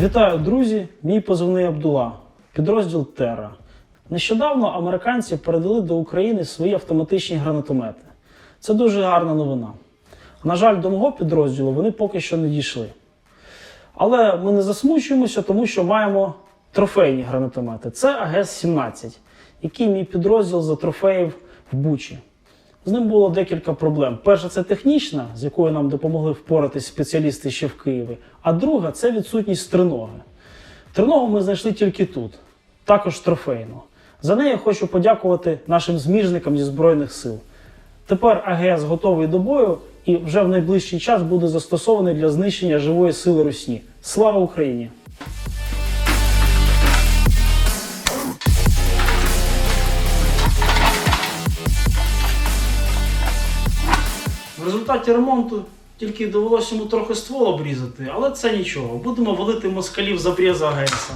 Вітаю, друзі! Мій позивний Абдула, підрозділ Терра. Нещодавно американці передали до України свої автоматичні гранатомети. Це дуже гарна новина. На жаль, до мого підрозділу вони поки що не дійшли. Але ми не засмучуємося, тому що маємо трофейні гранатомети. Це АГС-17, який мій підрозділ затрофеїв в Бучі. З ним було декілька проблем. Перша це технічна, з якою нам допомогли впоратись спеціалісти ще в Києві. А друга це відсутність триноги. Триногу ми знайшли тільки тут, також трофейну. За неї хочу подякувати нашим зміжникам зі Збройних сил. Тепер АГС готовий до бою і вже в найближчий час буде застосований для знищення живої сили Русні. Слава Україні! В результаті ремонту тільки довелося йому трохи ствол обрізати, але це нічого. Будемо валити москалів з обріза АГСа.